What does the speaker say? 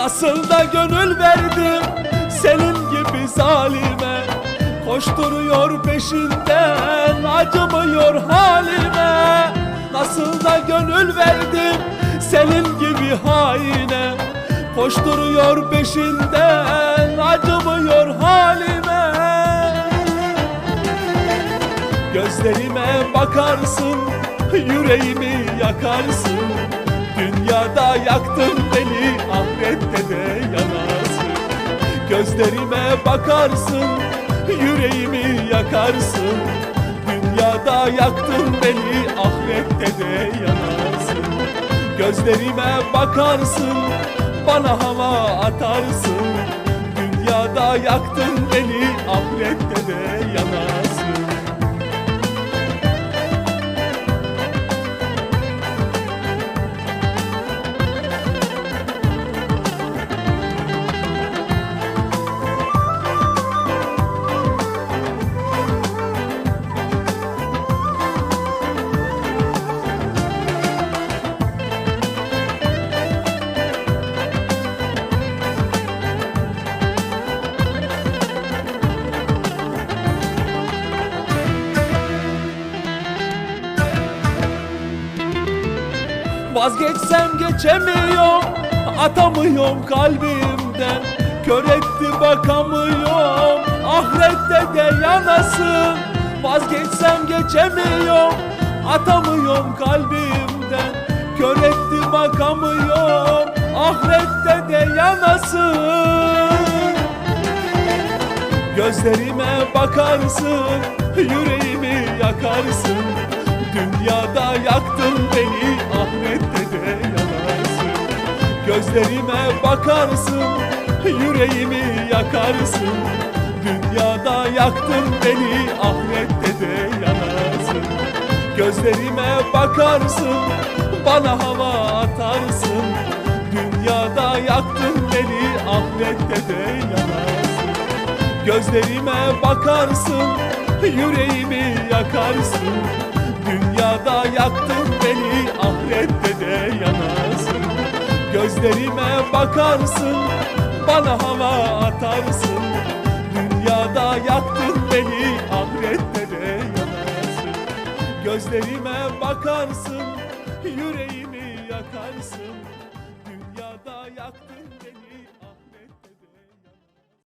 Nasıl da gönül verdim senin gibi zalime. Koşturuyor peşinden acımıyor halime. Nasıl da gönül verdim senin gibi haine. Koşturuyor peşinden acımıyor halime. Gözlerime bakarsın yüreğimi yakarsın. Dünyada yaktın Gözlerime bakarsın yüreğimi yakarsın. Dünyada yaktın beni ahirette de yanarsın. Gözlerime bakarsın bana hava atarsın. Dünyada yaktın beni ahirette de yanarsın Vazgeçsem geçemiyorum Atamıyorum kalbimden. Kör etti bakamıyorum Ahirette de yanasın. Vazgeçsem geçemiyorum Atamıyorum kalbimden. Kör etti bakamıyorum Ahirette de yanasın. Gözlerime bakarsın, yüreğimi yakarsın Dünyada yaktın beni, ahirette de yanarsın. Gözlerime bakarsın, yüreğimi yakarsın. Dünyada yaktın beni, ahirette de yanarsın. Gözlerime bakarsın, bana hava atarsın. Dünyada yaktın beni, ahirette de yanarsın. Gözlerime bakarsın, yüreğimi yakarsın Yaktın beni, ahirette de yanarsın. Gözlerime bakarsın, bana hava atarsın. Dünyada yaktın beni, ahirette de yanarsın. Gözlerime bakarsın, yüreğimi yakarsın. Dünyada yaktın